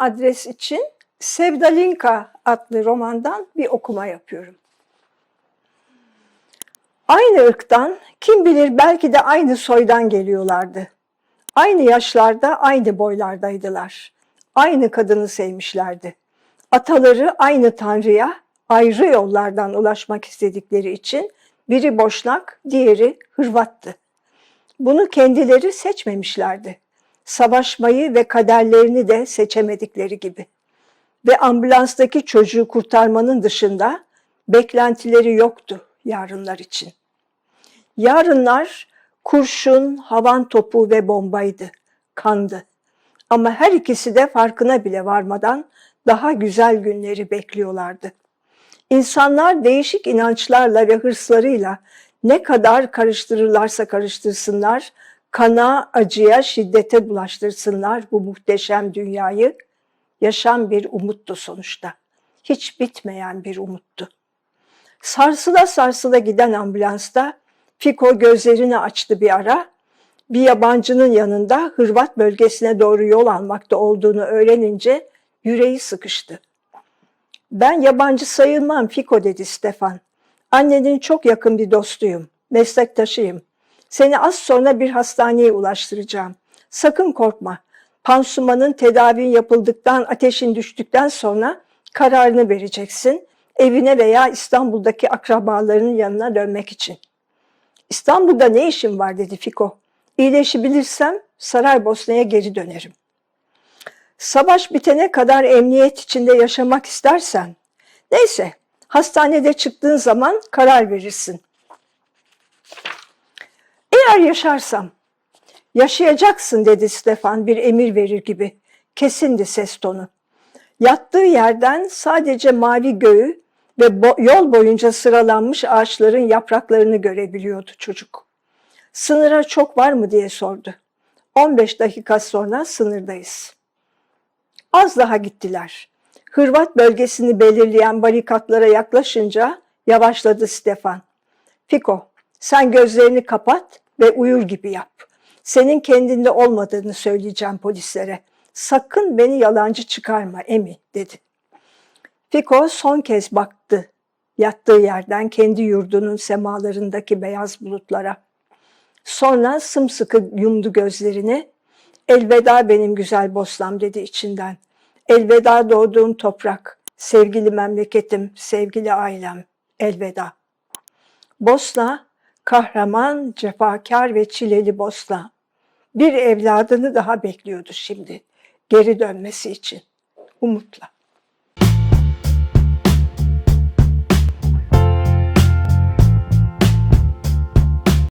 adres için Sevdalinka adlı romandan bir okuma yapıyorum. Aynı ırktan, kim bilir belki de aynı soydan geliyorlardı. Aynı yaşlarda, aynı boylardaydılar. Aynı kadını sevmişlerdi. Ataları aynı tanrıya ayrı yollardan ulaşmak istedikleri için biri Boşnak, diğeri Hırvattı. Bunu kendileri seçmemişlerdi. Savaşmayı ve kaderlerini de seçemedikleri gibi. Ve ambulanstaki çocuğu kurtarmanın dışında beklentileri yoktu yarınlar için. Yarınlar kurşun, havan topu ve bombaydı, kandı. Ama her ikisi de farkına bile varmadan daha güzel günleri bekliyorlardı. İnsanlar değişik inançlarla ve hırslarıyla ne kadar karıştırırlarsa karıştırsınlar, kana, acıya, şiddete bulaştırsınlar bu muhteşem dünyayı, yaşam bir umuttu sonuçta. Hiç bitmeyen bir umuttu. Sarsıla sarsıla giden ambulansta Fiko gözlerini açtı bir ara. Bir yabancının yanında Hırvat bölgesine doğru yol almakta olduğunu öğrenince yüreği sıkıştı. Ben yabancı sayılmam Fiko dedi Stefan. Annenin çok yakın bir dostuyum, meslektaşıyım. Seni az sonra bir hastaneye ulaştıracağım. Sakın korkma. Pansumanın tedavin yapıldıktan, ateşin düştükten sonra kararını vereceksin. Evine veya İstanbul'daki akrabalarının yanına dönmek için. İstanbul'da ne işim var dedi Fiko. İyileşebilirsem Saraybosna'ya geri dönerim. Savaş bitene kadar emniyet içinde yaşamak istersen, neyse hastanede çıktığın zaman karar verirsin. Eğer yaşarsam, yaşayacaksın dedi Stefan bir emir verir gibi. Kesindi ses tonu. Yattığı yerden sadece mavi göğü ve bo- yol boyunca sıralanmış ağaçların yapraklarını görebiliyordu çocuk. Sınıra çok var mı diye sordu. 15 dakika sonra sınırdayız. Az daha gittiler. Hırvat bölgesini belirleyen barikatlara yaklaşınca yavaşladı Stefan. Fiko, sen gözlerini kapat ve uyur gibi yap. Senin kendinde olmadığını söyleyeceğim polislere. Sakın beni yalancı çıkarma Emi dedi. Fiko son kez baktı yattığı yerden kendi yurdunun semalarındaki beyaz bulutlara. Sonra sımsıkı yumdu gözlerini. Elveda benim güzel Bosnam dedi içinden. Elveda doğduğum toprak, sevgili memleketim, sevgili ailem, elveda. Bosna, kahraman, cefakar ve çileli Bosna. Bir evladını daha bekliyordu şimdi, geri dönmesi için, umutla.